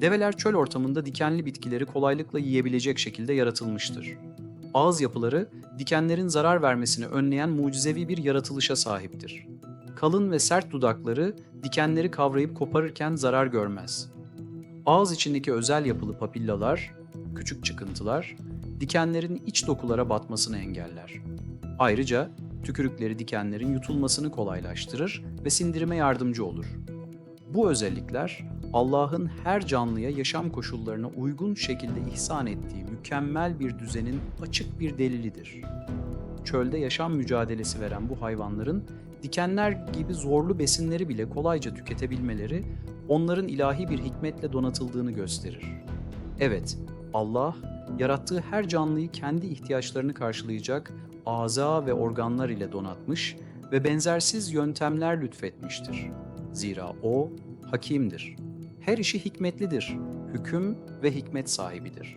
Develer çöl ortamında dikenli bitkileri kolaylıkla yiyebilecek şekilde yaratılmıştır. Ağız yapıları dikenlerin zarar vermesini önleyen mucizevi bir yaratılışa sahiptir. Kalın ve sert dudakları dikenleri kavrayıp koparırken zarar görmez. Ağız içindeki özel yapılı papillalar, küçük çıkıntılar, dikenlerin iç dokulara batmasını engeller. Ayrıca tükürükleri dikenlerin yutulmasını kolaylaştırır ve sindirime yardımcı olur. Bu özellikler Allah'ın her canlıya yaşam koşullarına uygun şekilde ihsan ettiği mükemmel bir düzenin açık bir delilidir. Çölde yaşam mücadelesi veren bu hayvanların dikenler gibi zorlu besinleri bile kolayca tüketebilmeleri onların ilahi bir hikmetle donatıldığını gösterir. Evet, Allah yarattığı her canlıyı kendi ihtiyaçlarını karşılayacak aza ve organlar ile donatmış ve benzersiz yöntemler lütfetmiştir. Zira o hakimdir. Her işi hikmetlidir, hüküm ve hikmet sahibidir.